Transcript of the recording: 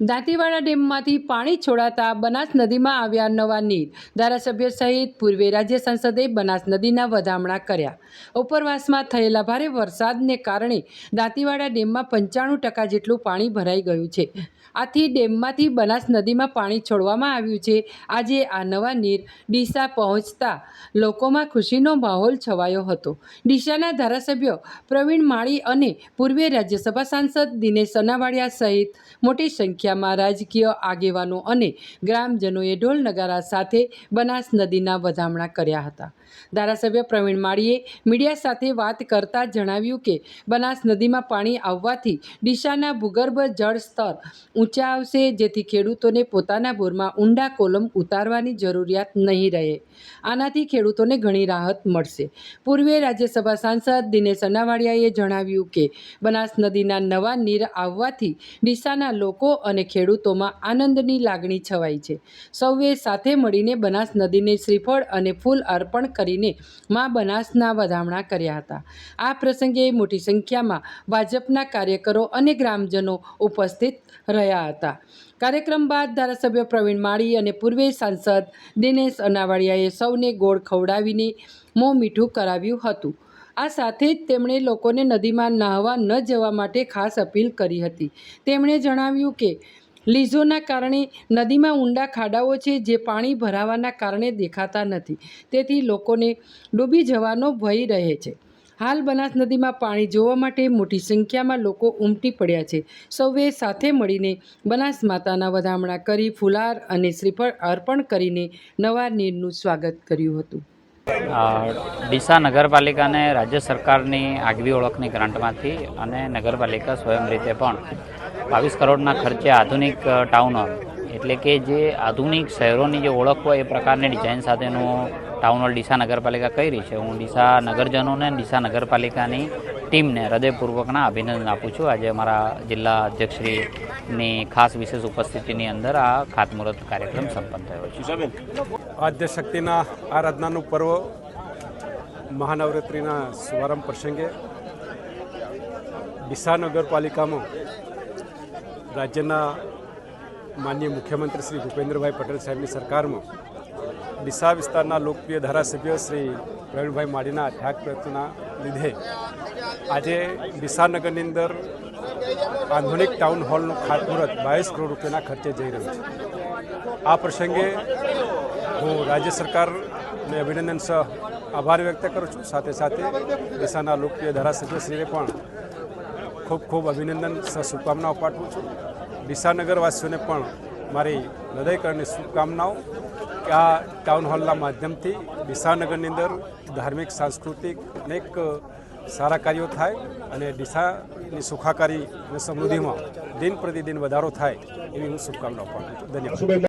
દાંતીવાડા ડેમમાંથી પાણી છોડાતા બનાસ નદીમાં આવ્યા નવા નીર. ધારાસભ્ય સહિત પૂર્વે રાજ્ય સંસદે બનાસ નદીના વધામણા કર્યા. ઉપરવાસમાં થયેલા ભારે વરસાદને કારણે દાંતીવાડા ડેમમાં પંચાણું ટકા જેટલું પાણી ભરાઈ ગયું છે. આથી ડેમમાંથી બનાસ નદીમાં પાણી છોડવામાં આવ્યું છે. આજે આ નવા નીર ડીસા પહોંચતા લોકોમાં ખુશીનો માહોલ છવાયો હતો. ડીસાના ધારાસભ્ય પ્રવીણ માળી અને પૂર્વે રાજ્યસભા સાંસદ દિનેશ સનાવાડિયા સહિત મોટી સંખ્યામાં રાજકીય આગેવાનો અને ગ્રામજનોએ ઢોલ નગારા સાથે બનાસ નદીના વધામણા કર્યા હતા. ધારાસભ્ય પ્રવીણ માળીએ મીડિયા સાથે વાત કરતા જણાવ્યું કે, બનાસ નદીમાં પાણી આવવાથી ડીશાના ભૂગર્ભ જળ સ્તર ઊંચા આવશે, જેથી ખેડૂતોને પોતાના બોરમાં ઊંડા કોલમ ઉતારવાની જરૂરિયાત નહીં રહે. આનાથી ખેડૂતોને ઘણી રાહત મળશે. પૂર્વે રાજ્યસભા સાંસદ દિનેશ અનાવાડિયાએ જણાવ્યું કે, બનાસ નદીના નવા નીર આવવાથી ડીસાના લોકો અને ખેડૂતોમાં આનંદની લાગણી છવાઈ છે. સૌએ સાથે મળીને બનાસ નદીને શ્રીફળ અને ફૂલ અર્પણ કરીને મા બનાસના વધામણા કર્યા હતા. આ પ્રસંગે મોટી સંખ્યામાં ભાજપના કાર્યકરો અને ગ્રામજનો ઉપસ્થિત રહ્યા હતા. કાર્યક્રમ બાદ ધારાસભ્ય પ્રવીણ માળી અને પૂર્વે સાંસદ દિનેશ અનાવાડિયાએ સૌને ગોળ ખવડાવીને મોં મીઠું કરાવ્યું હતું. આ સાથે જ તેમણે લોકોને નદીમાં નહાવા ન જવા માટે ખાસ અપીલ કરી હતી. તેમણે જણાવ્યું કે, લીઝોના કારણે નદીમાં ઊંડા ખાડાઓ છે જે પાણી ભરાવાના કારણે દેખાતા નથી. તેથી લોકોને ડૂબી જવાનો ભય રહે છે. હાલ બનાસ નદીમાં પાણી જોવા માટે મોટી સંખ્યામાં લોકો ઉમટી પડ્યા છે. સૌએ સાથે મળીને બનાસ માતાના વધામણા કરી ફુલાર અને શ્રીફળ અર્પણ કરીને નવા નીરનું સ્વાગત કર્યું હતું. ડીસા નગરપાલિકાને રાજ્ય સરકારની આગવી ઓળખની ગ્રાન્ટમાંથી અને નગરપાલિકા સ્વયં રીતે પણ બાવીસ કરોડના ખર્ચે આધુનિક ટાઉન હોલ એટલે કે જે આધુનિક શહેરોની જે ઓળખ હોય એ પ્રકારની ડિઝાઇન સાથેનું ટાઉન હોલ ડીસા નગરપાલિકા કરી છે. હું ડીસા નગરજનોને ડીસા નગરપાલિકાની ટીમને હૃદયપૂર્વકના અભિનંદન આપું છું. આજે અમારા જિલ્લા અધ્યક્ષશ્રીની ખાસ વિશેષ ઉપસ્થિતિની અંદર આ ખાતમુહૂર્ત કાર્યક્રમ સંપન્ન થયો છે. આદ્ય શક્તિના આરાધનાનું પર્વ મહાનવરાત્રિના શુભારંભ પ્રસંગે ડીસા નગરપાલિકામાં રાજ્યના માનનીય મુખ્યમંત્રી શ્રી ભૂપેન્દ્રભાઈ પટેલ સાહેબની સરકારમાં ડીસા વિસ્તારના લોકપ્રિય ધારાસભ્ય શ્રી પ્રવીણભાઈ માળીના અથાગ પ્રયત્નના લીધે આજે વિસાનગરની અંદર આધુનિક ટાઉન હોલનું ખાતમુહૂર્ત બાવીસ કરોડ રૂપિયાના ખર્ચે જઈ રહ્યું છે. આ પ્રસંગે હું રાજ્ય સરકારને અભિનંદન સહ આભાર વ્યક્ત કરું છું. સાથે સાથે દિશાના લોકપ્રિય ધારાસભ્યશ્રીને પણ ખૂબ ખૂબ અભિનંદન સહ શુભકામનાઓ પાઠવું છું. દિશાનગરવાસીઓને પણ મારી હૃદયકરની શુભકામનાઓ કે આ ટાઉન હોલના માધ્યમથી દિશાનગરની અંદર ધાર્મિક, સાંસ્કૃતિક અનેક સારા કાર્યો થાય અને ડીસાની સુખાકારી અને સમૃદ્ધિમાં દિન પ્રતિદિન વધારો થાય એવી હું શુભકામનાઓ આપું છું. ધન્યવાદ.